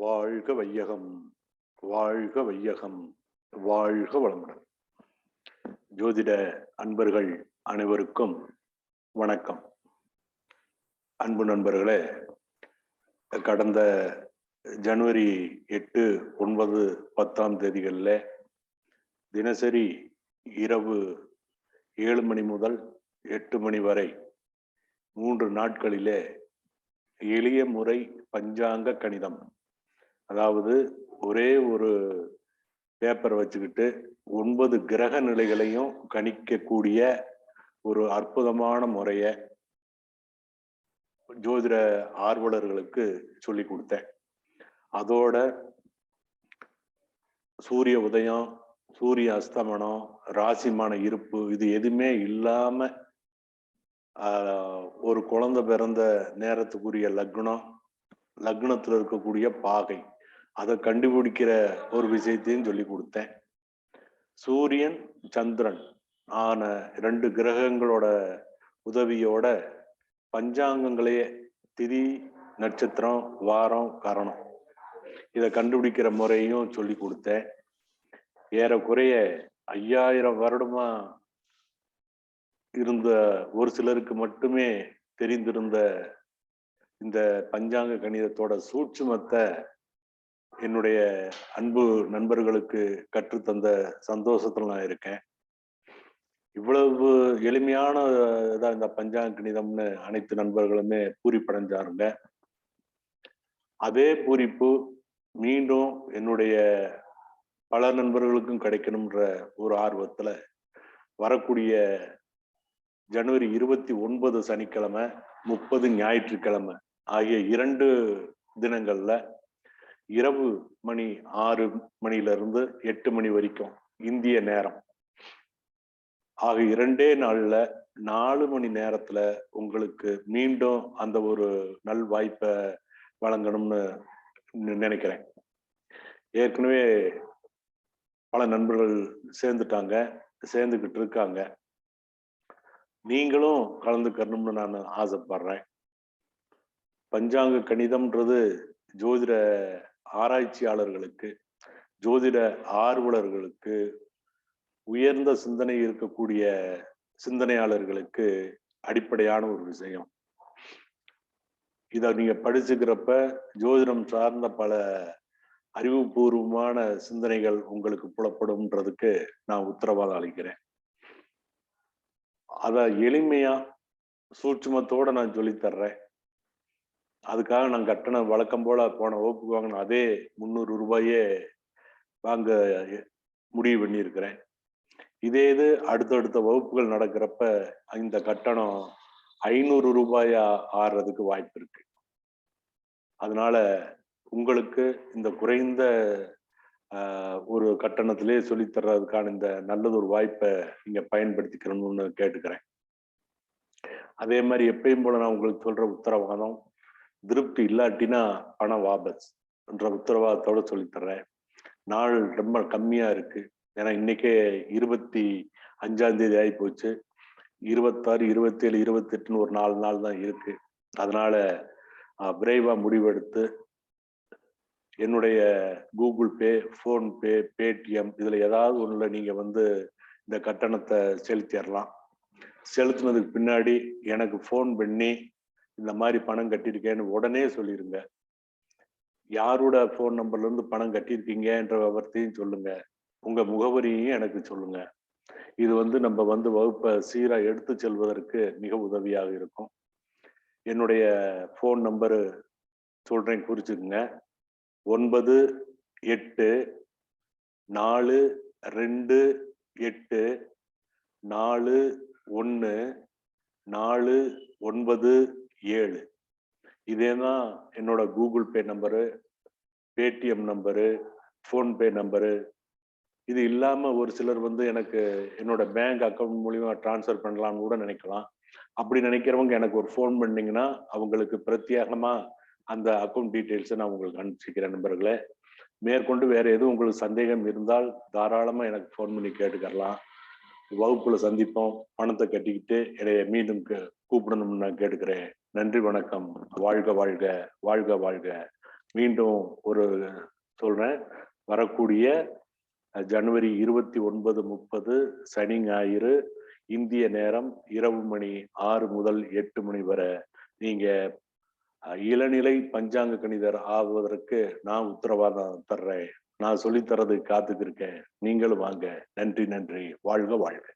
வாழ்க வையகம் வாழ்க வையகம் வாழ்க வளமுடன். ஜோதிட அன்பர்கள் அனைவருக்கும் வணக்கம். அன்பு நண்பர்களே கடந்த ஜனவரி எட்டு ஒன்பது பத்தாம் தேதிகளில் தினசரி இரவு ஏழு மணி முதல் எட்டு மணி வரை மூன்று நாட்களிலே எளிய முறை பஞ்சாங்க கணிதம் அதாவது ஒரே ஒரு பேப்பர் வச்சுக்கிட்டு ஒன்பது கிரக நிலைகளையும் கணிக்கக்கூடிய ஒரு அற்புதமான முறைய ஜோதிட ஆர்வலர்களுக்கு சொல்லி கொடுத்தேன். அதோட சூரிய உதயம் சூரிய அஸ்தமனம் ராசிமான இருப்பு இது எதுவுமே இல்லாம ஒரு குழந்தை பிறந்த நேரத்துக்குரிய லக்னம் லக்னத்துல இருக்கக்கூடிய பாகை. அதை கண்டுபிடிக்கிற ஒரு விஷயத்தையும் சொல்லி கொடுத்தேன். சூரியன் சந்திரன் ஆன ரெண்டு கிரகங்களோட உதவியோட பஞ்சாங்கங்களையே திதி நட்சத்திரம் வாரம் கரணம். இதை கண்டுபிடிக்கிற முறையும் சொல்லி கொடுத்தேன். ஏறக்குறைய ஐயாயிரம் வருடமா இருந்த ஒரு சிலருக்கு மட்டுமே தெரிந்திருந்த இந்த பஞ்சாங்க கணிதத்தோட சூட்சுமத்தை என்னுடைய அன்பு நண்பர்களுக்கு கற்றுத்தந்த சந்தோஷத்துல நான் இருக்கேன். இவ்வளவு எளிமையான இதா இந்த பஞ்சாங்க கணிதம்னு அனைத்து நண்பர்களுமே பூரிப்படைஞ்சாருங்க. அதே பூரிப்பு மீண்டும் என்னுடைய பல நண்பர்களுக்கும் கிடைக்கணும்ன்ற ஒரு ஆர்வத்துல வரக்கூடிய ஜனவரி இருபத்தி ஒன்பது சனிக்கிழமை முப்பது ஞாயிற்றுக்கிழமை ஆகிய இரண்டு தினங்கள்ல இரவு மணி ஆறு மணியிலிருந்து இருந்து எட்டு மணி வரைக்கும் இந்திய நேரம். ஆக இரண்டே நாள்ல நாலு மணி நேரத்துல உங்களுக்கு மீண்டும் அந்த ஒரு நல் வாய்ப்பை வழங்கணும்னு நினைக்கிறேன். ஏற்கனவே பல நண்பர்கள் சேர்ந்துட்டாங்க சேர்ந்துக்கிட்டு இருக்காங்க. நீங்களும் கலந்துக்கணும்னு நான் ஆசைப்படுறேன். பஞ்சாங்க கணிதம்ன்றது ஜோதிட ஆராய்ச்சியாளர்களுக்கு ஜோதிட ஆர்வலர்களுக்கு உயர்ந்த சிந்தனை இருக்கக்கூடிய சிந்தனையாளர்களுக்கு அடிப்படையான ஒரு விஷயம். இதை நீங்க படிச்சுக்கிறப்ப ஜோதிடம் சார்ந்த பல அறிவுபூர்வமான சிந்தனைகள் உங்களுக்கு புலப்படும்ன்றதுக்கு நான் உத்தரவாதம் அளிக்கிறேன். அத எளிமையா சூட்சுமத்தோட நான் சொல்லித் தர்றேன். அதுக்காக நான் கட்டணம் வழக்கம் போல போன வகுப்புக்கு வாங்கின அதே முந்நூறு ரூபாயே வாங்க முடிவு பண்ணியிருக்கிறேன். இதே இது அடுத்தடுத்த வகுப்புகள் நடக்கிறப்ப இந்த கட்டணம் ஐநூறு ரூபாயா ஆறுறதுக்கு வாய்ப்பு இருக்கு. அதனால உங்களுக்கு இந்த குறைந்த ஒரு கட்டணத்திலே சொல்லித் தர்றதுக்கான இந்த நல்லது ஒரு வாய்ப்பை நீங்க பயன்படுத்திக்கணும்னு கேட்டுக்கிறேன். அதே மாதிரி எப்பயும் போல நான் உங்களுக்கு சொல்ற உத்தரவாதம் திருப்தி இல்லாட்டினா பணம் வாபஸ் என்ற உத்தரவாதத்தோட சொல்லித் தர்றேன் நாள் ரொம்ப கம்மியா இருக்கு. ஏன்னா இன்னைக்கே இருபத்தி அஞ்சாம் தேதி ஆகி போச்சு இருபத்தாறு இருபத்தேழு இருபத்தெட்டுன்னு ஒரு நாலு நாள் தான் இருக்கு. அதனால ஆஹ், விரைவா முடிவெடுத்து என்னுடைய கூகுள் பே ஃபோன்பே பேடிஎம் இதுல ஏதாவது ஒண்ணுல நீங்க வந்து இந்த கட்டணத்தை செலுத்திடலாம் செலுத்தினதுக்கு பின்னாடி எனக்கு ஃபோன் பண்ணி இந்த மாதிரி பணம் கட்டியிருக்கேன்னு உடனே சொல்லிருங்க. யாரோட ஃபோன் நம்பர்ல இருந்து பணம் கட்டியிருக்கீங்கன்ற விவரத்தையும் சொல்லுங்க. உங்க முகவரியையும் எனக்கு சொல்லுங்க. இது வந்து நம்ம வந்து வகுப்பை சீரா எடுத்து செல்வதற்கு மிக உதவியாக இருக்கும். என்னுடைய ஃபோன் நம்பரு சொல்றேன் குறிச்சுக்குங்க. ஒன்பது எட்டு நாலு ரெண்டு எட்டு நாலு ஒன்று நாலு ஒன்பது ஏழு. இதே தான் என்னோட Google Pay number Paytm number PhonePe number. இது இல்லாமல் ஒரு சிலர் வந்து எனக்கு என்னோட பேங்க் அக்கௌண்ட் மூலியமா ட்ரான்ஸ்ஃபர் பண்ணலாம்னு கூட நினைக்கலாம். அப்படி நினைக்கிறவங்க எனக்கு ஒரு ஃபோன் பண்ணிங்கன்னா அவங்களுக்கு பிரத்யேகமாக அந்த அக்கௌண்ட் டீட்டெயில்ஸை நான் உங்களுக்கு அனுப்பிச்சிக்கிறேன் நண்பர்களே. மேற்கொண்டு வேற எதுவும் உங்களுக்கு சந்தேகம் இருந்தால் தாராளமாக எனக்கு ஃபோன் பண்ணி கேட்டுக்கரலாம் வகுப்புல சந்திப்போம். பணத்தை கட்டிக்கிட்டு என்னைய மீண்டும் கூப்பிடணும்னு நான் கேட்டுக்கிறேன். நன்றி வணக்கம். வாழ்க வாழ்க வாழ்க வாழ்க. மீண்டும் ஒரு சொல்றேன். வரக்கூடிய ஜனவரி இருபத்தி ஒன்பது முப்பது சனி ஞாயிறு இந்திய நேரம் இரவு மணி ஆறு முதல் எட்டு மணி வரை. நீங்க இளநிலை பஞ்சாங்க கணிதர் ஆவதற்கு நான் உத்தரவாதம் தர்றேன். நான் சொல்லித்தரது காத்துக்கு இருக்கேன் நீங்களும் வாங்க. நன்றி நன்றி. வாழ்க வாழ்க.